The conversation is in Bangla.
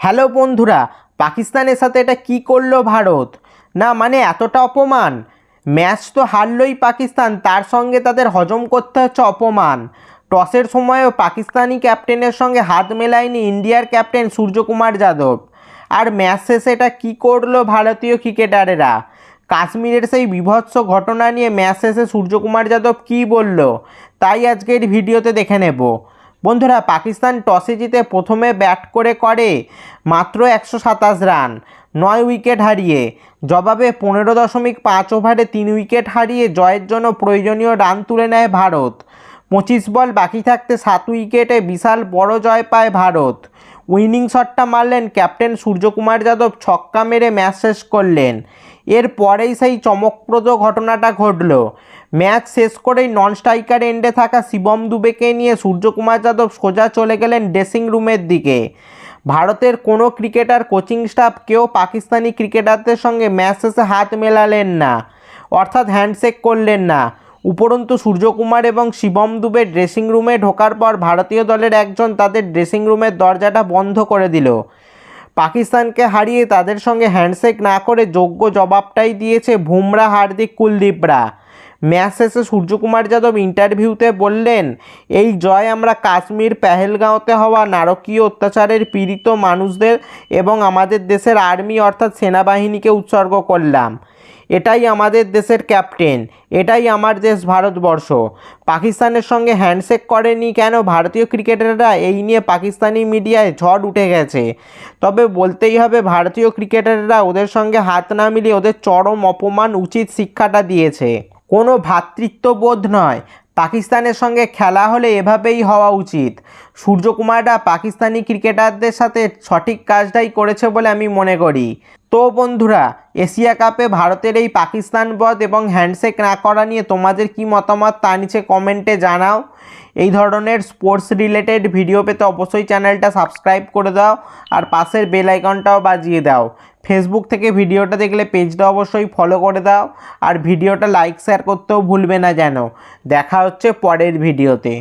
হ্যালো বন্ধুরা, পাকিস্তানের সাথে এটা কি করল ভারত? না মানে এতটা অপমান? ম্যাচ তো হারলই পাকিস্তান, তার সঙ্গে তাদের হজম করতে হচ্ছে অপমান। টসের সময়ও পাকিস্তানি ক্যাপ্টেনের সঙ্গে হাত মেলায়নি ইন্ডিয়ার ক্যাপ্টেন সূর্যকুমার যাদব। আর ম্যাচ শেষে এটা কী করল ভারতীয় ক্রিকেটারেরা? কাশ্মীরের সেই বিভৎস ঘটনা নিয়ে ম্যাচ শেষে সূর্যকুমার যাদব কী বলল? তাই আজকের ভিডিওতে দেখে নেব। বন্ধুরা, পাকিস্তান টসে জিতে প্রথমে ব্যাট করে করে মাত্র একশো সাতাশ রান, নয় উইকেট হারিয়ে। জবাবে পনেরো দশমিক পাঁচ ওভারে তিন উইকেট হারিয়ে জয়ের জন্য প্রয়োজনীয় রান তুলে নেয় ভারত। পঁচিশ বল বাকি থাকতে সাত উইকেটে বিশাল বড় জয় পায় ভারত। উইনিং শটটা মারলেন ক্যাপ্টেন সূর্যকুমার যাদব, ছক্কা মেরে ম্যাচ শেষ করলেন। এরপরেই সেই চমকপ্রদ ঘটনাটা ঘটল। ম্যাচ শেষ করেই নন স্ট্রাইকার এন্ডে থাকা শিবম দুবেকে নিয়ে সূর্যকুমার যাদব সোজা চলে গেলেন ড্রেসিং রুমের দিকে। ভারতের কোনো ক্রিকেটার কোচিং স্টাফ কেউ পাকিস্তানি ক্রিকেটারদের সঙ্গে ম্যাচ শেষে হাত মেলালেন না, অর্থাৎ হ্যান্ডশেক করলেন না। উপরন্তু সূর্যকুমার এবং শিবম দুবে ড্রেসিং রুমে ঢোকার পর ভারতীয় দলের একজন তাদের ড্রেসিং রুমের দরজাটা বন্ধ করে দিল। পাকিস্তানকে হারিয়ে তাদের সঙ্গে হ্যান্ডশেক না করে যোগ্য জবাবটাই দিয়েছে বুমরা হার্দিক কুলদীপরা। ম্যাচ শেষে সূর্যকুমার যাদব ইন্টারভিউতে বললেন, এই জয় আমরা কাশ্মীর পেহেলগাঁওতে হওয়া নারকীয় অত্যাচারের পীড়িত মানুষদের এবং আমাদের দেশের আর্মি অর্থাৎ সেনাবাহিনীকে উৎসর্গ করলাম। এটাই আমাদের দেশের ক্যাপ্টেন, এটাই আমার দেশ ভারতবর্ষ। পাকিস্তানের সঙ্গে হ্যান্ডশেক করেনি কেন ভারতীয় ক্রিকেটাররা? এই নিয়ে পাকিস্তানি মিডিয়ায় ঝড় উঠে গেছে। তবে বলতেই হবে, ভারতীয় ক্রিকেটাররা ওদের সঙ্গে হাত না মিলিয়ে ওদের চরম অপমান উচিত শিক্ষাটা দিয়েছে। কোনো ভ্রাতৃত্ববোধ নয়। পাকিস্তানের সঙ্গে খেলা হলে এভাবেই হওয়া উচিত। সূর্যকুমাররা পাকিস্তানি ক্রিকেটারদের সাথে সঠিক কাজটাই করেছে বলে আমি মনে করি। তো বন্ধুরা, এশিয়া কাপে ভারতের এই পাকিস্তান বধ এবং হ্যান্ডশেক না করা নিয়ে তোমাদের কি মতামত তা নিচে কমেন্টে জানাও। এই ধরনের স্পোর্টস রিলেটেড ভিডিও পেতে অবশ্যই চ্যানেলটা সাবস্ক্রাইব করে দাও আর পাশের বেল আইকনটাও বাজিয়ে দাও। ফেসবুক থেকে ভিডিওটা দেখলে পেজটা অবশ্যই ফলো করে দাও আর ভিডিওটা লাইক শেয়ার করতেও ভুলবে না যেন। দেখা হচ্ছে পরের ভিডিওতে।